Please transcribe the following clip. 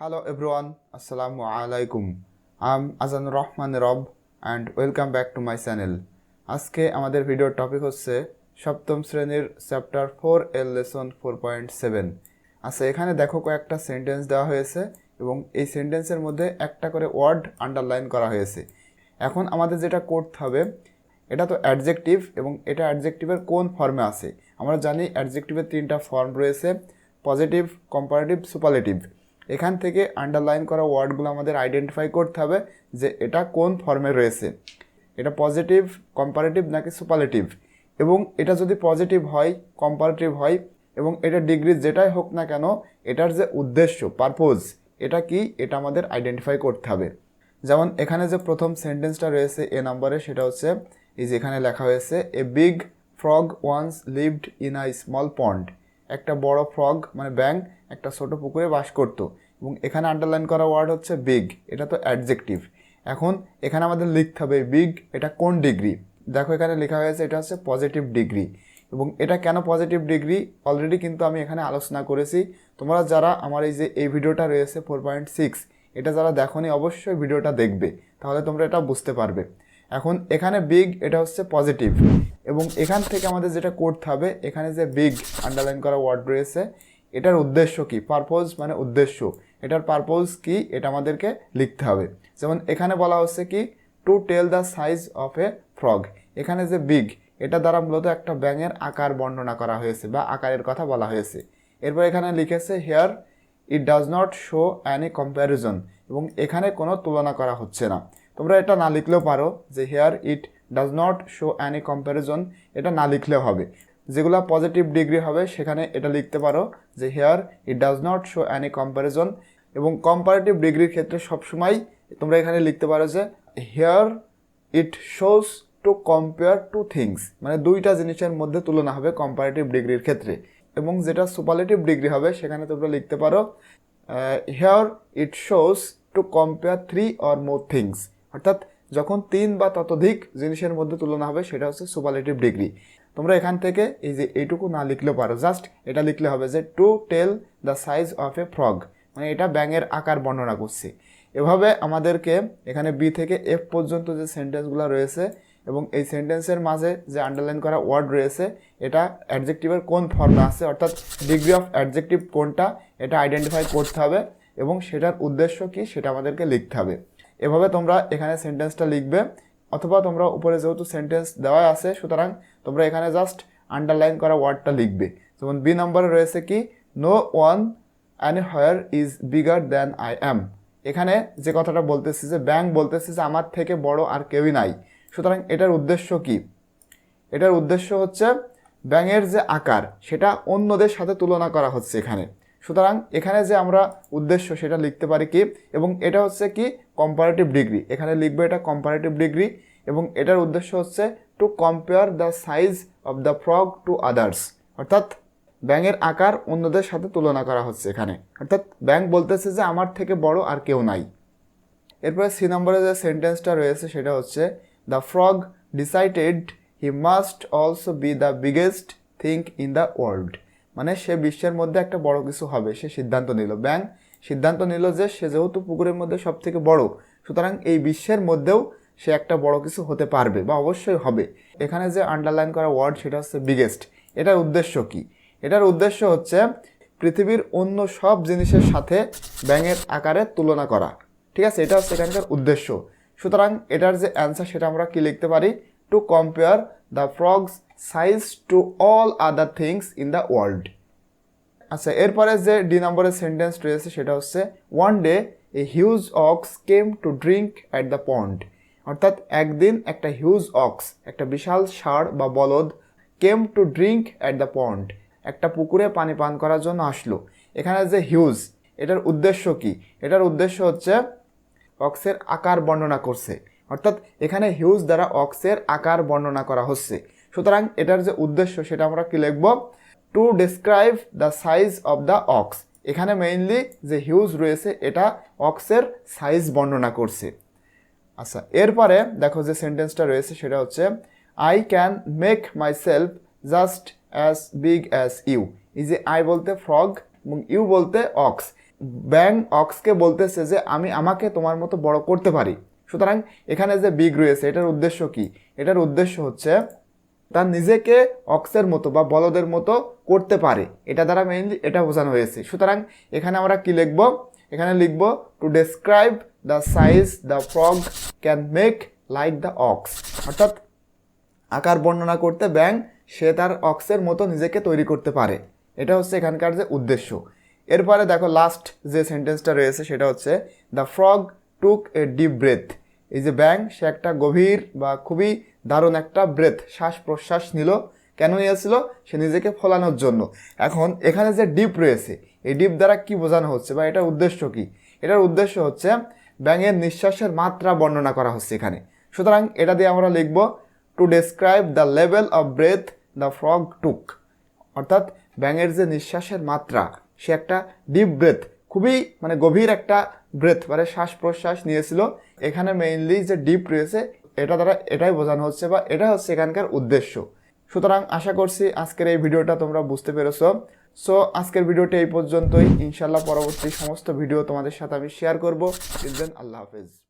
Hello everyone, Assalamu alaikum. I'm Azan Rahman Rob and welcome back to my channel. আজকে আমাদের ভিডিওর topic হচ্ছে সপ্তম শ্রেণির চ্যাপ্টার ফোর এর লেসন ফোর পয়েন্ট সেভেন আচ্ছা এখানে দেখো কয়েকটা সেন্টেন্স দেওয়া হয়েছে এবং এই সেন্টেন্সের মধ্যে একটা করে ওয়ার্ড আন্ডারলাইন করা হয়েছে এখন আমাদের যেটা করতে হবে এটা তো অ্যাডজেক্টিভ এবং এটা অ্যাডজেক্টিভের কোন ফর্মে আছে আমরা জানি অ্যাডজেক্টিভের তিনটা ফর্ম রয়েছে পজিটিভ কম্পারেটিভ সুপারলেটিভ এখান থেকে আন্ডারলাইন করা ওয়ার্ডগুলো আমাদের আইডেন্টিফাই করতে হবে যে এটা কোন ফর্মে রয়েছে। এটা পজিটিভ কম্পারেটিভ নাকি সুপারলেটিভ এবং এটা যদি পজিটিভ হয় কম্পারেটিভ হয়, এবং এটা ডিগ্রি যেটাই হোক না কেন, এটার যে উদ্দেশ্য পারপোজ এটা কি? এটা আমাদের আইডেন্টিফাই করতে হবে। যেমন এখানে যে প্রথম সেন্টেন্সটা রয়েছে এ নাম্বারে, সেটা হচ্ছে, এই যে এখানে লেখা হয়েছে a big frog once lived in a small pond একটা বড় ফ্রগ মানে ব্যাং একটা ছোট পুকুরে বাস করত। এবং এখানে আন্ডারলাইন করা ওয়ার্ড হচ্ছে বিগ এটা তো অ্যাডজেক্টিভ এখন এখানে আমাদের লিখতে হবে বিগ এটা কোন ডিগ্রি দেখো এখানে লেখা হয়েছে এটা হচ্ছে পজিটিভ ডিগ্রি এবং এটা কেন পজিটিভ ডিগ্রি অলরেডি কিন্তু আমি এখানে আলোচনা করেছি। তোমরা যারা আমার এই যে এই ভিডিওটা রয়েছে ফোর পয়েন্ট সিক্স এটা যারা দেখোনি অবশ্যই ভিডিওটা দেখবে, তাহলে তোমরা এটা বুঝতে পারবে। এখন এখানে বিগ এটা হচ্ছে পজিটিভ এবং এখান থেকে আমাদের যেটা করতে হবে, এখানে যে বিগ আন্ডারলাইন করা ওয়ার্ড রয়েছে, এটার উদ্দেশ্য কি? পারপোজ মানে উদ্দেশ্য। এটার পারপোজ কি? এটা আমাদেরকে লিখতে হবে। যেমন এখানে বলা হচ্ছে কি? To tell the size of a frog এখানে যে বিগ এটা দ্বারা মূলত একটা ব্যাঙের আকার বর্ণনা করা হয়েছে বা আকারের কথা বলা হয়েছে। এরপর এখানে লিখেছে here it does not show any comparison এবং এখানে কোনো তুলনা করা হচ্ছে না। তোমরা এটা না লিখলেও পারো যে here it does not show any comparison এটা না লিখলেও হবে। যেগুলো পজিটিভ ডিগ্রি হবে, সেখানে এটা লিখতে পারো যে here it does not show any comparison এবং কম্পারেটিভ ডিগ্রির ক্ষেত্রে সবসময় তোমরা এখানে লিখতে পারো যে here it shows to compare two things মানে দুইটা জিনিসের মধ্যে তুলনা হবে কম্পারেটিভ ডিগ্রির ক্ষেত্রে। এবং যেটা সুপারলেটিভ ডিগ্রি হবে, সেখানে তোমরা লিখতে পারো here it shows to compare three or more things অর্থাৎ যখন তিন বা ততোধিক জিনিসের মধ্যে তুলনা হবে, সেটা হচ্ছে সুপারলেটিভ ডিগ্রি তোমরা এখান থেকে এই যে এইটুকু না লিখলেও পারো, জাস্ট এটা লিখলে হবে যে to tell the size of a frog মানে এটা ব্যাঙের আকার বর্ণনা করছে। এভাবে আমাদেরকে এখানে বি থেকে এফ পর্যন্ত যে সেন্টেন্সগুলো রয়েছে এবং এই সেন্টেন্সের মাঝে যে আন্ডারলাইন করা ওয়ার্ড রয়েছে, এটা অ্যাডজেক্টিভের কোন ফর্মে আছে, অর্থাৎ ডিগ্রি অফ অ্যাডজেক্টিভ কোনটা, এটা আইডেন্টিফাই করতে হবে এবং সেটার উদ্দেশ্য কি, সেটা আমাদেরকে লিখতে হবে। এভাবে তোমরা এখানে সেন্টেন্সটা লিখবে, অথবা তোমরা উপরে যেহেতু সেন্টেন্স দেওয়া আছে, সুতরাং তোমরা এখানে জাস্ট আন্ডারলাইন করা ওয়ার্ডটা লিখবে। যেমন বি নম্বরে রয়েছে কি no one anywhere is bigger than I am এখানে যে কথাটা বলতেছি যে ব্যাংক বলতেছে যে, আমার থেকে বড় আর কেউই নাই। সুতরাং এটার উদ্দেশ্য কি? এটার উদ্দেশ্য হচ্ছে, ব্যাঙের যে আকার, সেটা অন্যদের সাথে তুলনা করা হচ্ছে এখানে। সুতরাং এখানে যে আমরা উদ্দেশ্য, সেটা লিখতে পারি কি? এবং এটা হচ্ছে কি? কম্পারেটিভ ডিগ্রি এখানে লিখবে এটা কম্পারেটিভ ডিগ্রি এবং এটার উদ্দেশ্য হচ্ছে to compare the size of the frog to others অর্থাৎ ব্যাঙের আকার অন্যদের সাথে তুলনা করা হচ্ছে এখানে। অর্থাৎ ব্যাঙ বলতেছে যে আমার থেকে বড় আর কেউ নাই। এরপরে সি নম্বরে যে সেন্টেন্সটা রয়েছে সেটা হচ্ছে the frog decided he must also be the biggest thing in the world মানে সে বিশ্বের মধ্যে একটা বড় কিছু হবে, সে সিদ্ধান্ত নিল। ব্যাং সিদ্ধান্ত নিল যে সে যেহেতু পুকুরের মধ্যে সব থেকে বড়, সুতরাং এই বিশ্বের মধ্যেও সে একটা বড় কিছু হতে পারবে বা অবশ্যই হবে। এখানে যে আন্ডারলাইন করা ওয়ার্ড সেটা হচ্ছে বিগেস্ট এটার উদ্দেশ্য কি? এটার উদ্দেশ্য হচ্ছে পৃথিবীর অন্য সব জিনিসের সাথে ব্যাঙের আকারে তুলনা করা। ঠিক আছে? এটা হচ্ছে এখানকার উদ্দেশ্য। সুতরাং এটার যে অ্যান্সার সেটা আমরা কি লিখতে পারি? To compare the frog's size to all other things in the world আচ্ছা এরপরে যে ডি নম্বরের সেন্টেন্স রয়েছে সেটা হচ্ছে one day a huge ox came to drink at the pond অর্থাৎ একদিন একটা হিউজ অক্স একটা বিশাল ষাঁড় বা বলদ came to drink at the pond একটা পুকুরে পানি পান করার জন্য আসলো। এখানে যে হিউজ এটার উদ্দেশ্য কি? এটার উদ্দেশ্য হচ্ছে অক্সের আকার বর্ণনা করছে। অর্থাৎ এখানে হিউজ দ্বারা অক্সের আকার বর্ণনা করা হচ্ছে। সুতরাং এটার যে উদ্দেশ্য, সেটা আমরা কি লিখব? To describe the size of the ox এখানে মেইনলি যে হিউজ রয়েছে, এটা অক্সের সাইজ বর্ণনা করছে। আচ্ছা এরপরে দেখো যে সেন্টেন্সটা রয়েছে, সেটা হচ্ছে I can make myself just as big as you এই যে আই বলতে ফ্রগ এবং ইউ বলতে অক্স ব্যাং অক্সকে বলতেছে যে আমি আমাকে তোমার মতো বড় করতে পারি। সুতরাং এখানে যে বিগ রয়েছে, এটার উদ্দেশ্য কি? এটার উদ্দেশ্য হচ্ছে তার নিজেকে অক্সের মতো বা বলদের মতো করতে পারে। এটা দ্বারা মেইনলি এটা বোঝানো হয়েছে। সুতরাং এখানে আমরা কি লিখব? এখানে লিখব to describe the size the frog can make like the ox অর্থাৎ আকার বর্ণনা করতে ব্যাং সে তার অক্সের মতো নিজেকে তৈরি করতে পারে। এটা হচ্ছে এখানকার যে উদ্দেশ্য। এরপরে দেখো লাস্ট যে সেন্টেন্সটা রয়েছে সেটা হচ্ছে the frog took a deep breath এই যে ব্যাং সে একটা গভীর বা খুবই দারুণ একটা ব্রেথ শ্বাস প্রশ্বাস নিল। কেন নিয়েছিল? সে নিজেকে ফলানোর জন্য। এখন এখানে যে ডিপ রয়েছে, এই ডিপ দ্বারা কি বোঝানো হচ্ছে বা এটার উদ্দেশ্য কি? এটার উদ্দেশ্য হচ্ছে ব্যাঙের নিঃশ্বাসের মাত্রা বর্ণনা করা হচ্ছে এখানে। সুতরাং এটা দিয়ে আমরা লিখব to describe the level of breath the frog took অর্থাৎ ব্যাঙের যে নিঃশ্বাসের মাত্রা, সে একটা ডিপ ব্রেথ খুবই মানে গভীর একটা ব্রেথ মানে শ্বাস প্রশ্বাস নিয়েছিল। এখানে মেইনলি যে ডিপ রয়েছে, এটা দ্বারা এটাই বোঝানো হচ্ছে বা এটা হচ্ছে এখানকার উদ্দেশ্য। সুতরাং আশা করছি আজকের এই ভিডিওটা তোমরা বুঝতে পেরেছ। সো আজকের ভিডিওটি এই পর্যন্তই। ইনশাল্লাহ পরবর্তী সমস্ত ভিডিও তোমাদের সাথে আমি শেয়ার করব। আল্লাহ হাফেজ।